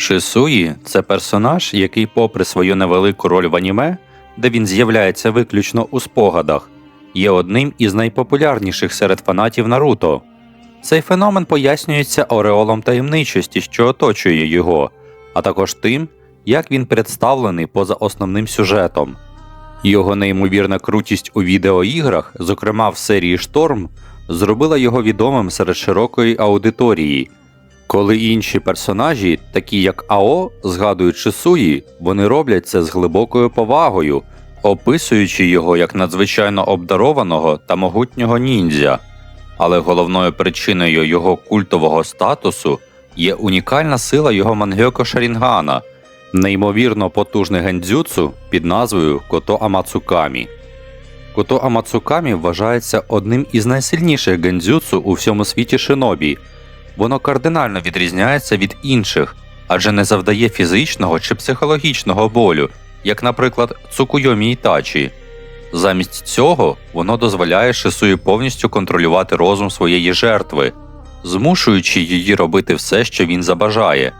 Шисуї це персонаж, який, попри свою невелику роль в аніме, де він з'являється виключно у спогадах, є одним із найпопулярніших серед фанатів Наруто. Цей феномен пояснюється ореолом таємничості, що оточує його, а також тим, як він представлений поза основним сюжетом. Його неймовірна крутість у відеоіграх, зокрема в серії Шторм, зробила його відомим серед широкої аудиторії. Коли інші персонажі, такі як Ао, згадують Шисуї, вони роблять це з глибокою повагою, описуючи його як надзвичайно обдарованого та могутнього ніндзя. Але головною причиною його культового статусу є унікальна сила його мангьоко Шарінгана, неймовірно потужний гендзюцу під назвою Кото Амацукамі. Кото Амацукамі вважається одним із найсильніших гендзюцу у всьому світі шинобі. Воно кардинально відрізняється від інших, адже не завдає фізичного чи психологічного болю, як, наприклад, Цукуйомі Ітачі. Замість цього воно дозволяє Шисуї повністю контролювати розум своєї жертви, змушуючи її робити все, що він забажає.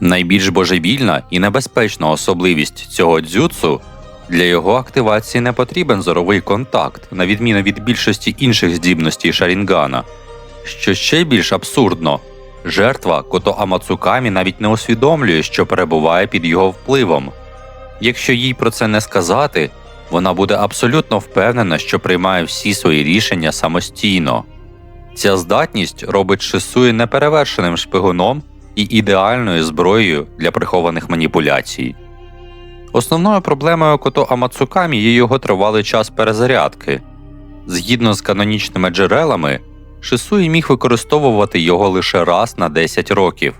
Найбільш божевільна і небезпечна особливість цього дзюцу для його активації не потрібен зоровий контакт, на відміну від більшості інших здібностей Шарінгана. Що ще більш абсурдно, жертва Кото Амацукамі навіть не усвідомлює, що перебуває під його впливом. Якщо їй про це не сказати, вона буде абсолютно впевнена, що приймає всі свої рішення самостійно. Ця здатність робить Шисуї неперевершеним шпигуном і ідеальною зброєю для прихованих маніпуляцій. Основною проблемою Кото Амацукамі є його тривалий час перезарядки. Згідно з канонічними джерелами, Шисуї міг використовувати його лише раз на 10 років.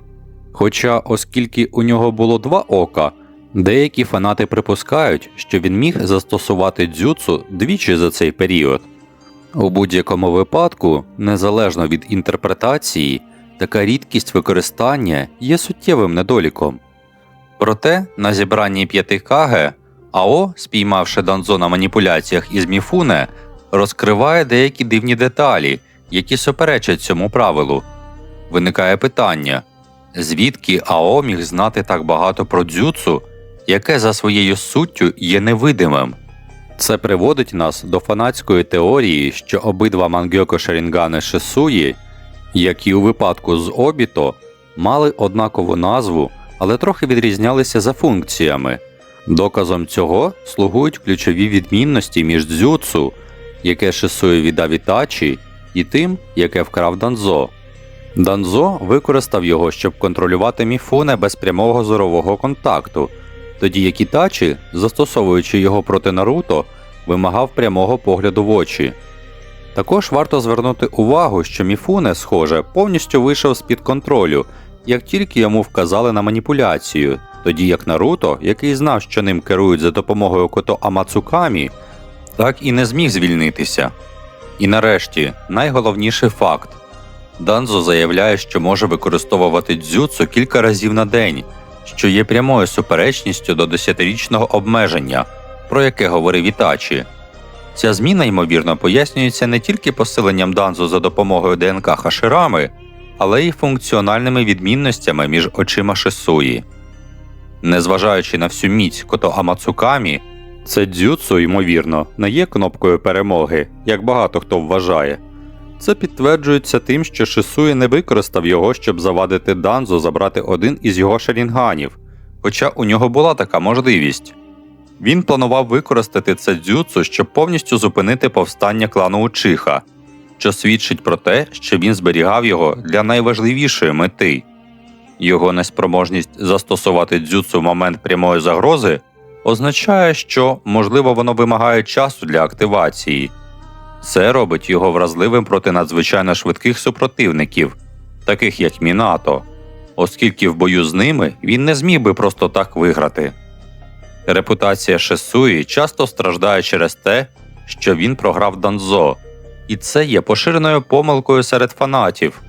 Хоча, оскільки у нього було два ока, деякі фанати припускають, що він міг застосувати дзюцу двічі за цей період. У будь-якому випадку, незалежно від інтерпретації, така рідкість використання є суттєвим недоліком. Проте на зібранні п'яти каге Ао, спіймавши Данзо на маніпуляціях із Міфуне, розкриває деякі дивні деталі, які суперечать цьому правилу. Виникає питання, звідки Ао міг знати так багато про дзюцу, яке за своєю суттю є невидимим. Це приводить нас до фанатської теорії, що обидва мангьоко Шарінгани Шисуї, як і у випадку з Обіто, мали однакову назву, але трохи відрізнялися за функціями. Доказом цього слугують ключові відмінності між дзюцу, яке Шисуї віддав Ітачі, і тим, яке вкрав Данзо. Данзо використав його, щоб контролювати міфуне без прямого зорового контакту, тоді як Ітачі, застосовуючи його проти Наруто, вимагав прямого погляду в очі. Також варто звернути увагу, що Міфуне, схоже, повністю вийшов з-під контролю, як тільки йому вказали на маніпуляцію, тоді як Наруто, який знав, що ним керують за допомогою кото Амацукамі, так і не зміг звільнитися. І нарешті, найголовніший факт. Данзо заявляє, що може використовувати дзюцу кілька разів на день, що є прямою суперечністю до десятирічного обмеження, про яке говорив Ітачі. Ця зміна, ймовірно, пояснюється не тільки посиленням Данзо за допомогою ДНК Хаширами, але й функціональними відмінностями між очима Шисуї. Незважаючи на всю міць кото Амацукамі, це дзюцу, ймовірно, не є кнопкою перемоги, як багато хто вважає. Це підтверджується тим, що Шисуї не використав його, щоб завадити Данзо забрати один із його шарінганів, хоча у нього була така можливість. Він планував використати це дзюцу, щоб повністю зупинити повстання клану Учиха, що свідчить про те, що він зберігав його для найважливішої мети. Його неспроможність застосувати дзюцу в момент прямої загрози означає, що, можливо, воно вимагає часу для активації. Це робить його вразливим проти надзвичайно швидких супротивників, таких як Мінато, оскільки в бою з ними він не зміг би просто так виграти. Репутація Шесуї часто страждає через те, що він програв Данзо, і це є поширеною помилкою серед фанатів.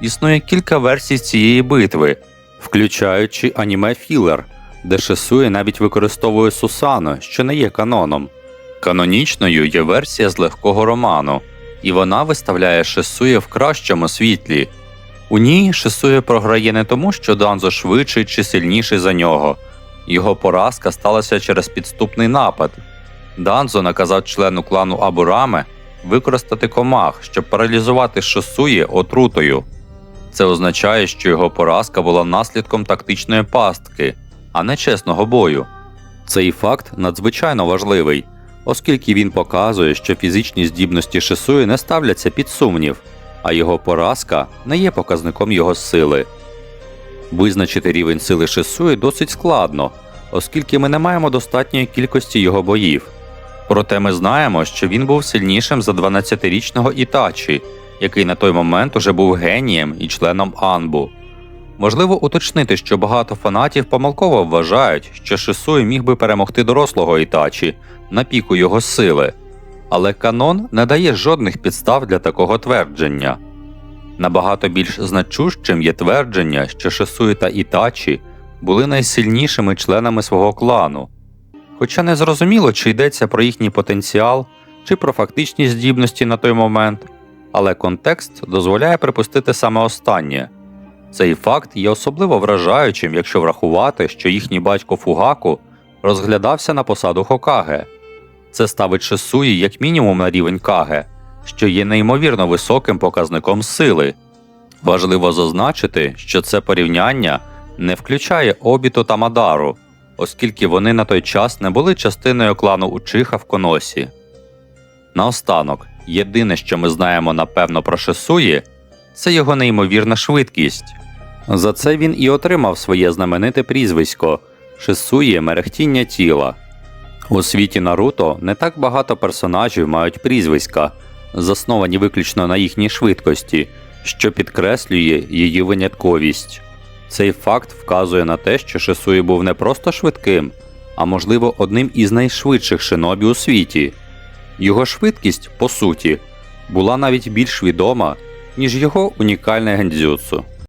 Існує кілька версій цієї битви, включаючи аніме Філер, де Шесуї навіть використовує Сусано, що не є каноном. Канонічною є версія з легкого роману, і вона виставляє Шесує в кращому світлі. У ній Шисує програє не тому, що Данзо швидший чи сильніший за нього. Його поразка сталася через підступний напад. Данзо наказав члену клану Абураме використати комах, щоб паралізувати Шисує отрутою. Це означає, що його поразка була наслідком тактичної пастки, а не чесного бою. Цей факт надзвичайно важливий, оскільки він показує, що фізичні здібності Шисуї не ставляться під сумнів, а його поразка не є показником його сили. Визначити рівень сили Шисуї досить складно, оскільки ми не маємо достатньої кількості його боїв. Проте ми знаємо, що він був сильнішим за 12-річного Ітачі, який на той момент уже був генієм і членом Анбу. Можливо уточнити, що багато фанатів помилково вважають, що Шисуй міг би перемогти дорослого Ітачі на піку його сили, але канон не дає жодних підстав для такого твердження. Набагато більш значущим є твердження, що Шисуй та Ітачі були найсильнішими членами свого клану. Хоча не зрозуміло, чи йдеться про їхній потенціал, чи про фактичні здібності на той момент, але контекст дозволяє припустити саме останнє. Цей факт є особливо вражаючим, якщо врахувати, що їхній батько Фугаку розглядався на посаду Хокаге. Це ставить Шисуї як мінімум на рівень Каге, що є неймовірно високим показником сили. Важливо зазначити, що це порівняння не включає Обіто та Мадару, оскільки вони на той час не були частиною клану Учиха в Коносі. Наостанок, єдине, що ми знаємо напевно про Шисуї, це його неймовірна швидкість. За це він і отримав своє знамените прізвисько Шисує мерехтіння тіла. У світі Наруто не так багато персонажів мають прізвиська, засновані виключно на їхній швидкості, що підкреслює її винятковість. Цей факт вказує на те, що Шисує був не просто швидким, а можливо одним із найшвидших шинобі у світі. Його швидкість, по суті, була навіть більш відома, ніж його унікальне гендзюцу.